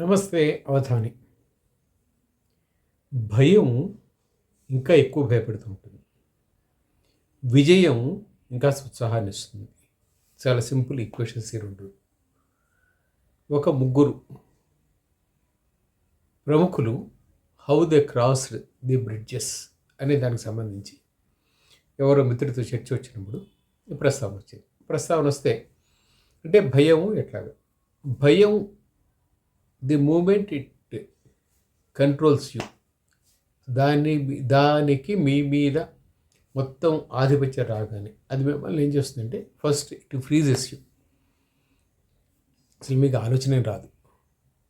నమస్తే అవధాని. భయం ఇంకా ఎక్కువ భయపెడుతూ ఉంటుంది. విజయం ఇంకా ఉత్సాహాన్ని ఇస్తుంది. చాలా సింపుల్ ఈక్వేషన్స్ ఈ రెండు. ఒక ముగ్గురు ప్రముఖులు how they crossed the bridges అనే దానికి సంబంధించి ఎవరో మిత్రుడితో చర్చ వచ్చినప్పుడు ప్రస్తావన వచ్చింది. ప్రస్తావన వస్తే అంటే భయం ఎట్లాగా? భయం the moment it controls you దాన్ని దానికి మీ మీద మొత్తం ఆధిపత్యం రాగానే అది మిమ్మల్ని ఏం చేస్తుందంటే ఫస్ట్ ఇట్ ఫ్రీజెస్ యూ అసలు మీకు ఆలోచనే రాదు.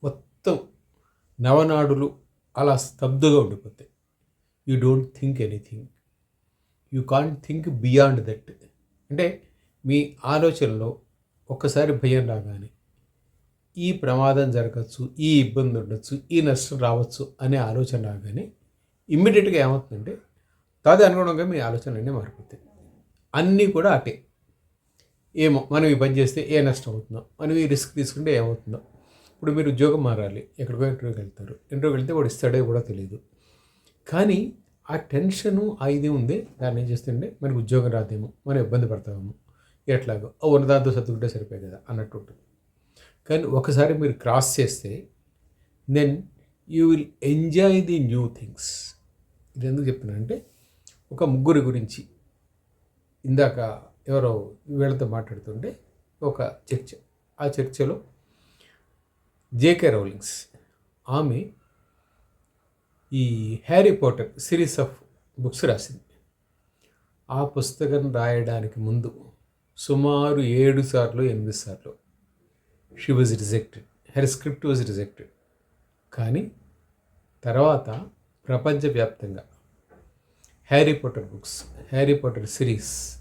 మొత్తం నవనాడులు అలా స్తబ్దుగా ఉండిపోతాయి. You don't think anything you can't think beyond that అంటే మీ ఆలోచనలో ఒక్కసారి భయం రాగానే ఈ ప్రమాదం జరగచ్చు ఈ ఇబ్బంది ఉండొచ్చు ఈ నష్టం రావచ్చు అనే ఆలోచన రాగానే ఇమ్మీడియట్గా ఏమవుతుందంటే తది అనుగుణంగా మీ ఆలోచనలన్నీ మారిపోతాయి. అన్నీ కూడా అటే. ఏమో మనం ఈ పని చేస్తే ఏ నష్టం అవుతుందో మనం ఈ రిస్క్ తీసుకుంటే ఏమవుతుందో. ఇప్పుడు మీరు ఉద్యోగం మారాలి ఎక్కడికో ఇంటర్వ్యూకి వెళ్తారు. ఇంటర్వ్యూకి వెళ్తే వాడు ఇస్తాడో కూడా తెలియదు కానీ ఆ టెన్షను ఆ ఇది ఉంది దాన్ని ఏం చేస్తుంటే మనకు ఉద్యోగం రాదేమో మనం ఇబ్బంది పడతామేమో ఎట్లాగో ఓ ఉన్నదాంతో సర్దుకుంటే సరిపోయి కదా అన్నట్టు ఉంటుంది. కానీ ఒకసారి మీరు క్రాస్ చేస్తే then you will enjoy the new things ఇది ఎందుకు చెప్తున్నానంటే ఒక ముగ్గురి గురించి ఇందాక ఎవరో వీళ్ళతో మాట్లాడుతుంటే ఒక చర్చ. ఆ చర్చలో జేకే రౌలింగ్స్ ఆమె ఈ Harry Potter series of books రాసింది. ఆ పుస్తకం రాయడానికి ముందు సుమారు ఏడు సార్లు ఎనిమిది సార్లు she was rejected her script was rejected కానీ తర్వాత ప్రపంచవ్యాప్తంగా Harry Potter books Harry Potter series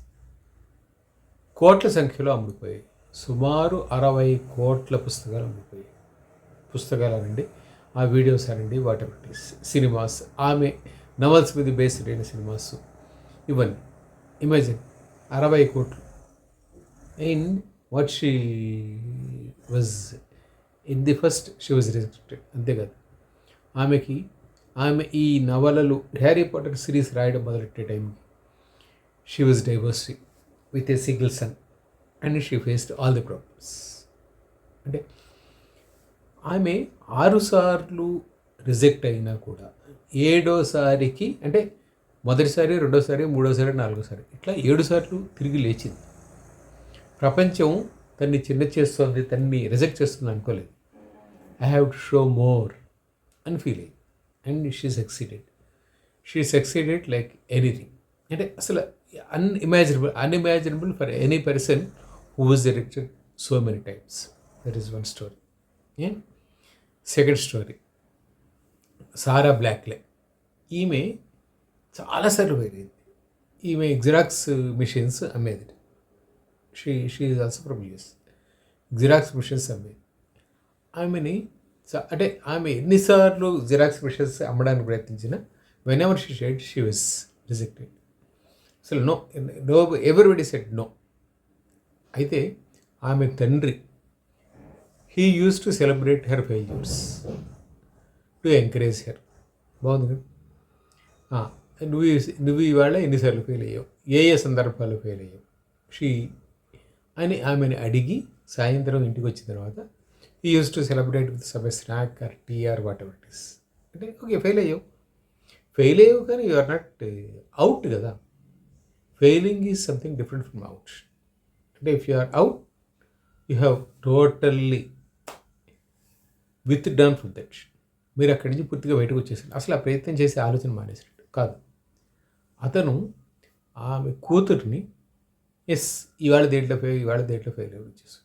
కోట్ల సంఖ్యలో అమ్ముడిపోయాయి. సుమారు అరవై కోట్ల పుస్తకాలు అమ్ముడిపోయాయి. పుస్తకాలు అనండి ఆ వీడియోస్ అనండి వాటర్ సినిమాస్ ఆమె నవల్స్ మీద బేస్డ్ అయిన సినిమాస్ ఇవన్నీ. ఇమాజిన్ అరవై కోట్లు. And what she was in the first she was rejected అంతేకాదు ఆమెకి ఆమె ఈ నవలలు హ్యారీ పాటర్ సిరీస్ రాయడం మొదలెట్టే టైంకి she was divorcee with a single son and she faced all the problems అంటే ఆమె ఆరుసార్లు రిజెక్ట్ అయినా కూడా ఏడోసారికి అంటే మొదటిసారి రెండోసారి మూడోసారి నాలుగోసారి ఇట్లా ఏడు సార్లు తిరిగి లేచింది. ప్రపంచం తన్ని చిన్న చేస్తుంది తన్ని రిజెక్ట్ చేస్తుంది అనుకోలేదు. I have to show more అని feel and she succeeded she succeeded like anything అంటే అసలు unimaginable unimaginable for any person who was rejected so many times that is one story a second story Sara Blakely ఈమె చాలాసార్లు పెరిగింది ఈమె xerox machines అమ్మేది. She she is also from US xerox machines అమ్మి. ఆమెని అంటే ఆమె ఎన్నిసార్లు జిరాక్స్ మిషన్స్ అమ్మడానికి ప్రయత్నించిన whenever she shed she was rejected అసలు no no everybody said no అయితే ఆమె తండ్రి he uses to celebrate her failures to encourage her బాగుంది కదా? నువ్వు నువ్వు ఇవాళ ఎన్నిసార్లు ఫెయిల్ అయ్యావు? ఏ ఏ సందర్భాల్లో ఫెయిల్ అయ్యావు? షీ అని ఆమెను అడిగి సాయంత్రం ఇంటికి వచ్చిన తర్వాత ఈ uses to celebrate with some snack or tea or whatever it is అంటే ఓకే ఫెయిల్ అయ్యావు. ఫెయిల్ అయ్యావు కానీ యు ఆర్ నాట్ అవుట్ కదా. Failing is something different from out అంటే if you are out you have totally with done from that మీరు అక్కడి నుంచి పూర్తిగా బయటకు వచ్చేసారు. అసలు ఆ ప్రయత్నం చేసే ఆలోచన మానేసినట్టు కాదు. అతను ఆమె కూతుర్ని ఎస్ ఇవాళ దేంట్లో ఫెయిల్ ఇవాళ దేంట్లో ఫెయిల్ అయ్యి వచ్చేసి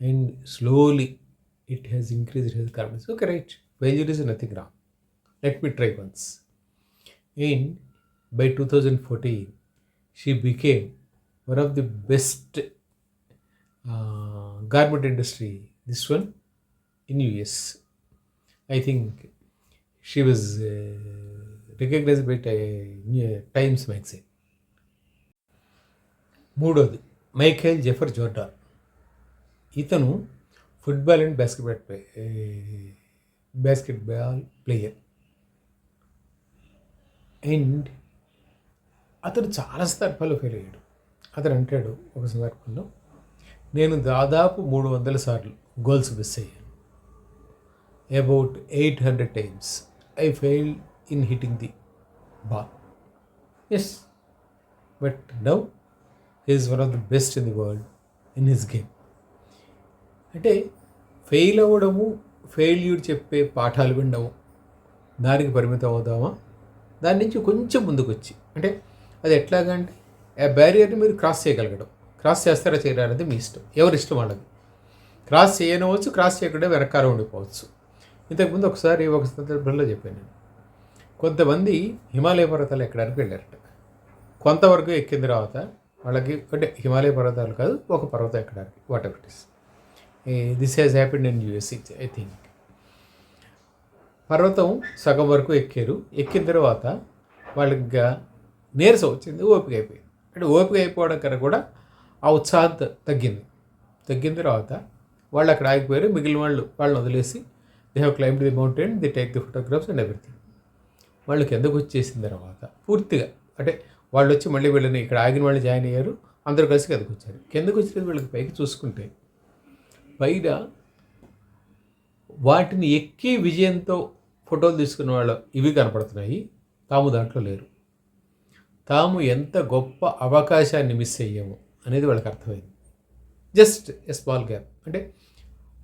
and slowly it has increase his confidence okay right failure is nothing wrong let me try once and by two thousand fourteen she became one of the best garment industry this one in us i think she was uh, recognized by Ti- times magazine మూడోది Michael Jeffrey Jordan. ఇతను football and basketball play basketball player. And అతను చాలా సందర్భాలు fail అయ్యాడు. అతను అంటాడు ఒక సందర్భంలో నేను దాదాపు మూడు వందల సార్లు గోల్స్ మిస్ అయ్యాను. About eight hundred times I fail in hitting the ball. Yes but now is one of the best in the world in his game అంటే ఫెయిల్ అవ్వడము ఫెయిల్యూర్ చెప్పే పాఠాలు వినడము దానికి పరిమితం అవుదామా? దాని నుంచి కొంచెం ముందుకు వచ్చి అంటే అది ఎట్లాగంటే ఆ బ్యారియర్ని మీరు క్రాస్ చేయగలగడం. క్రాస్ చేస్తారా చేయరా అనేది మీ ఇష్టం. ఎవరి ఇష్టం వాళ్ళది? క్రాస్ చేయనవచ్చు క్రాస్ చేయకుండా వెనకాల ఉండిపోవచ్చు. ఇంతకుముందు ఒకసారి ఒక సందర్భంలో చెప్పాను నేను. కొంతమంది హిమాలయ పర్వతాలు ఎక్కడానికి వెళ్ళారట. కొంతవరకు ఎక్కిన తర్వాత వాళ్ళకి అంటే హిమాలయ పర్వతాలు కాదు ఒక పర్వతం ఎక్కడానికి whatever it is this has happened in USE I think పర్వతం సగం వరకు ఎక్కారు. ఎక్కిన తర్వాత వాళ్ళకి ఇంకా నీరసం వచ్చింది ఓపిక అయిపోయింది. అంటే ఓపిక అయిపోవడం కన్నా కూడా ఆ ఉత్సాహం తగ్గింది. తగ్గిన తర్వాత వాళ్ళు అక్కడ ఆగిపోయారు. మిగిలిన వాళ్ళు వాళ్ళని వదిలేసి they have climb the mountain the take the photographs and everything వాళ్ళు కిందకు వచ్చేసిన తర్వాత పూర్తిగా అంటే వాళ్ళు వచ్చి మళ్ళీ వీళ్ళని ఇక్కడ ఆగిన వాళ్ళు జాయిన్ అయ్యారు. అందరూ కలిసి కిందకు వచ్చారు. కిందకు వచ్చిన వీళ్ళకి పైకి చూసుకుంటే పైన వాటిని ఎక్కి విజయంతో ఫోటోలు తీసుకున్న వాళ్ళు ఇవి కనపడుతున్నాయి. తాము దాంట్లో లేరు. తాము ఎంత గొప్ప అవకాశాన్ని మిస్ అయ్యాము అనేది వాళ్ళకి అర్థమైంది. Just a small gap. అంటే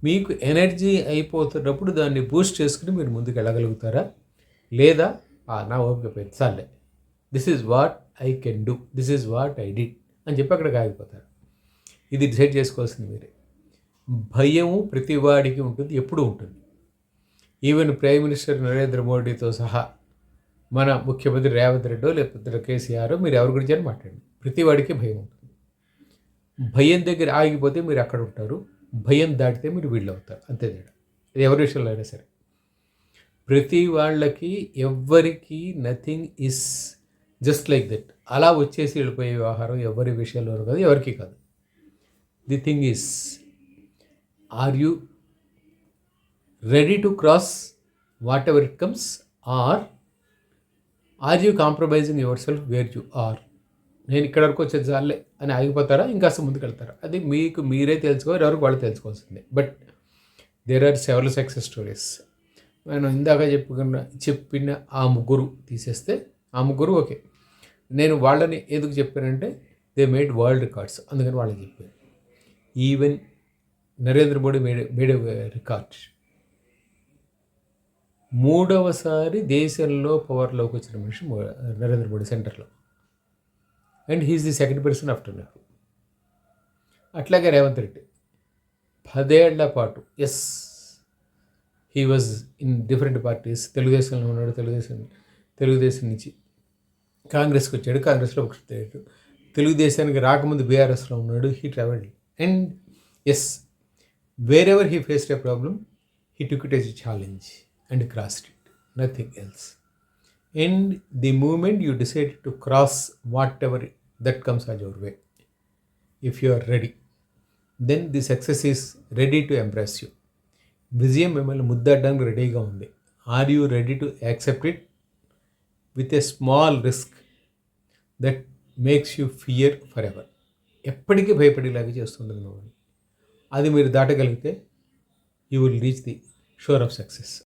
మీకు ఎనర్జీ అయిపోతున్నప్పుడు దాన్ని బూస్ట్ చేసుకుని మీరు ముందుకు వెళ్ళగలుగుతారా? లేదా? నా ఓపిక పోయింది. This is what I can do this is what I did అని చెప్పి అక్కడికి ఆగిపోతారు ఇది డిసైడ్ చేసుకోవాల్సింది మీరే. భయము ప్రతి వాడికి ఉంటుంది ఎప్పుడూ ఉంటుంది. ఈవెన్ ప్రైమ్ మినిస్టర్ నరేంద్ర మోడీతో సహా మన ముఖ్యమంత్రి రేవంత్ రెడ్డో లేకపోతే కేసీఆర్ మీరు ఎవరి గురించి అని మాట్లాడండి. ప్రతివాడికి భయం ఉంటుంది. భయం దగ్గర ఆగిపోతే మీరు అక్కడ ఉంటారు. భయం దాటితే మీరు వీళ్ళు అవుతారు. అంతే తేడా. ఇది ఎవరి విషయంలో అయినా సరే. ప్రతి వాళ్ళకి ఎవ్వరికి nothing is just like that. అలా వచ్చేసి వెళ్ళిపోయే వ్యవహారం ఎవరి విషయంలో కాదు ఎవరికి కాదు. The thing is are you ready to cross whatever it comes or are you compromising yourself where you are. నేను ఇక్కడ వరకు వచ్చే చాలే అని ఆగిపోతారా? ఇంకా ముందుకు వెళ్తారా అది మీకు మీరే తెలుసుకోవాలి ఎవరికి వాళ్ళు తెలుసుకోవాల్సిందే. But there are several success stories నేను ఇందాక చెప్పుకున్న చెప్పిన ఆ ముగ్గురు తీసేస్తే ఆ ముగ్గురు ఓకే. నేను వాళ్ళని ఎందుకు చెప్పానంటే దే మేడ్ వరల్డ్ రికార్డ్స్ అందుకని వాళ్ళకి చెప్పాను. Even Narendra Modi made made record. మూడవసారి దేశంలో పవర్లోకి వచ్చిన మనిషి నరేంద్ర మోడీ సెంటర్లో. And he is the second person after Nehru. అట్లాగే రేవంత్ రెడ్డి. పదేళ్ళ పాటు as he was in different parties తెలుగుదేశంలో ఉన్నాడు తెలుగుదేశం తెలుగుదేశం నుంచి. కాంగ్రెస్కి వచ్చాడు కాంగ్రెస్లో ఒక స్టేట్ తెలుగుదేశానికి రాకముందు బీఆర్ఎస్లో ఉన్నాడు he travelled. And as wherever he faced a problem he took it as challenge and crossed it nothing else and the moment you decide to cross whatever that comes as your way if you are ready then the success is ready to impress you విజయం మిమ్మల్ని ముద్దడానికి రెడీగా ఉంది. Are you ready to accept it with a small risk that makes you fear for ever ఎప్పటికీ భయపడేలాగా చేస్తుంటుంది మిమ్మల్ని. అది మీరు దాటగలిగితే you will reach the shore of success